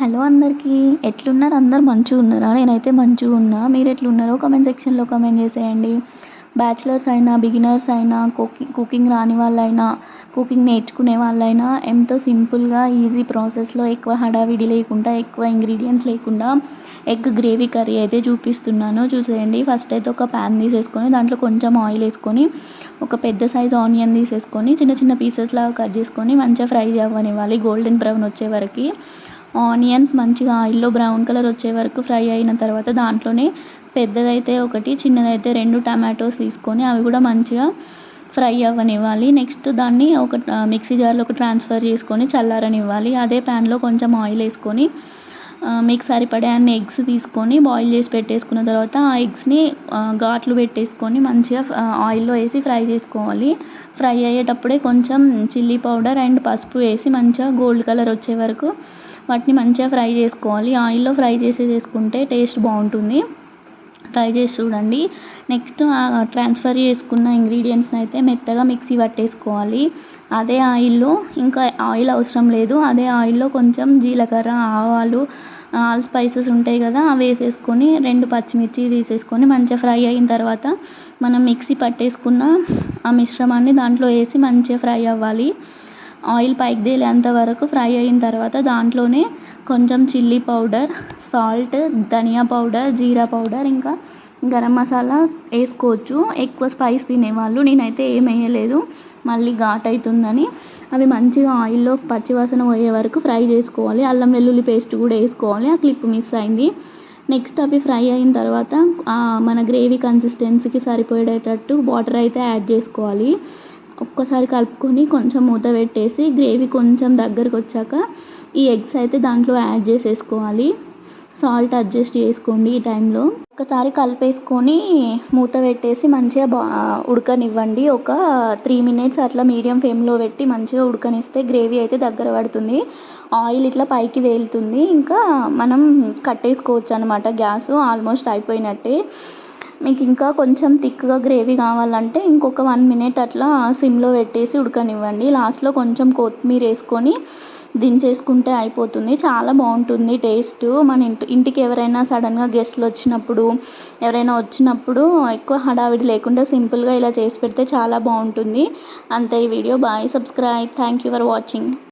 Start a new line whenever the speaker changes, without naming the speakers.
Hello అందరికీ ఎట్లున్నారు? అందరు మంచిగా ఉన్నారా? నేనైతే మంచిగా ఉన్నా. మీరు ఎట్లున్నారో కమెంట్ సెక్షన్లో కమెంట్ చేసేయండి. బ్యాచిలర్స్ అయినా బిగినర్స్ అయినా కుకింగ్ కుకింగ్ రాని వాళ్ళైనా కుకింగ్ నేర్చుకునే వాళ్ళైనా ఎంతో సింపుల్గా ఈజీ ప్రాసెస్లో ఎక్కువ హడావిడి లేకుండా ఎక్కువ ఇంగ్రీడియంట్స్ లేకుండా ఎగ్ గ్రేవీ కర్రీ అయితే చూపిస్తున్నాను. చూసేయండి. ఫస్ట్ అయితే ఒక ప్యాన్ తీసేసుకొని దాంట్లో కొంచెం ఆయిల్ వేసుకొని ఒక పెద్ద సైజ్ ఆనియన్ తీసేసుకొని చిన్న చిన్న పీసెస్ లాగా కట్ చేసుకొని మంచిగా ఫ్రై అవ్వనివ్వాలి. గోల్డెన్ బ్రౌన్ వచ్చే వరకు. ఆనియన్స్ మంచిగా ఆయిల్లో బ్రౌన్ కలర్ వచ్చే వరకు ఫ్రై అయిన తర్వాత దాంట్లోనే పెద్దదైతే ఒకటి చిన్నదైతే రెండు టమాటోస్ తీసుకొని అవి కూడా మంచిగా ఫ్రై అవ్వనివ్వాలి. నెక్స్ట్ దాన్ని ఒక మిక్సీ జార్లోకి ట్రాన్స్ఫర్ చేసుకొని చల్లారనివ్వాలి. అదే ప్యాన్లో కొంచెం ఆయిల్ వేసుకొని మీకు సరిపడే అన్ని ఎగ్స్ తీసుకొని బాయిల్ చేసి పెట్టేసుకున్న తర్వాత ఆ ఎగ్స్ని ఘాట్లు పెట్టేసుకొని మంచిగా ఆయిల్లో వేసి ఫ్రై చేసుకోవాలి. ఫ్రై అయ్యేటప్పుడే కొంచెం చిల్లీ పౌడర్ అండ్ పసుపు వేసి మంచిగా గోల్డ్ కలర్ వచ్చే వరకు వాటిని మంచిగా ఫ్రై చేసుకోవాలి. ఆయిల్లో ఫ్రై చేసి చేసుకుంటే టేస్ట్ బాగుంటుంది. ట్రై చేసి చూడండి. నెక్స్ట్ ట్రాన్స్ఫర్ చేసుకున్న ఇంగ్రీడియంట్స్ని అయితే మెత్తగా మిక్సీ పట్టేసుకోవాలి. అదే ఆయిల్లో ఇంకా ఆయిల్ అవసరం లేదు. అదే ఆయిల్లో కొంచెం జీలకర్ర ఆవాలు ఆల్ స్పైసెస్ ఉంటాయి కదా అవి వేసేసుకొని రెండు పచ్చిమిర్చి తీసేసుకొని మంచిగా ఫ్రై అయిన తర్వాత మనం మిక్సీ పట్టేసుకున్న ఆ మిశ్రమాన్ని దాంట్లో వేసి మంచిగా ఫ్రై అవ్వాలి. ఆయిల్ పైకి తేలేంత వరకు ఫ్రై అయిన తర్వాత దాంట్లోనే కొంచెం chilli powder salt dhania powder jeera powder ఇంకా గరం మసాలా వేసుకోవచ్చు. ఎక్కువ స్పైస్ తినేవాళ్ళు. నేనైతే ఏం వేయలేదు. మళ్ళీ ఘాట్ అవుతుందని. అవి మంచిగా ఆయిల్లో పచ్చివాసన పోయే వరకు ఫ్రై చేసుకోవాలి. అల్లం వెల్లుల్లి పేస్ట్ కూడా వేసుకోవాలి. ఆ క్లిప్ మిస్ అయింది. నెక్స్ట్ అవి ఫ్రై అయిన తర్వాత మన గ్రేవీ కన్సిస్టెన్సీకి సరిపోయేటట్టు వాటర్ అయితే యాడ్ చేసుకోవాలి. ఒక్కసారి కలుపుకొని కొంచెం మూత పెట్టేసి గ్రేవీ కొంచెం దగ్గరకు వచ్చాక ఈ ఎగ్స్ అయితే దాంట్లో యాడ్ చేసేసుకోవాలి. సాల్ట్ అడ్జస్ట్ చేసుకోండి ఈ టైంలో. ఒకసారి కలిపేసుకొని మూత పెట్టేసి మంచిగా బా ఉడకనివ్వండి. ఒక త్రీ మినిట్స్ అట్లా మీడియం ఫ్లేమ్లో పెట్టి మంచిగా ఉడకనిస్తే గ్రేవీ అయితే దగ్గర పడుతుంది. ఆయిల్ ఇట్లా పైకి వేలుతుంది. ఇంకా మనం కట్టేసుకోవచ్చు అనమాట గ్యాస్ ఆల్మోస్ట్ అయిపోయినట్టే. మీకు ఇంకా కొంచెం థిక్గా గ్రేవీ కావాలంటే ఇంకొక వన్ మినిట్ అట్లా సిమ్లో పెట్టేసి ఉడకనివ్వండి. లాస్ట్లో కొంచెం కొత్తిమీర వేసుకొని దించేసుకుంటే అయిపోతుంది. చాలా బాగుంటుంది టేస్ట్. మన ఇంటి ఇంటికి ఎవరైనా సడన్గా గెస్ట్లు వచ్చినప్పుడు ఎవరైనా వచ్చినప్పుడు ఎక్కువ హడావిడి లేకుండా సింపుల్గా ఇలా చేసి పెడితే చాలా బాగుంటుంది. అంతే ఈ video. Bye. Subscribe. Thank you for watching.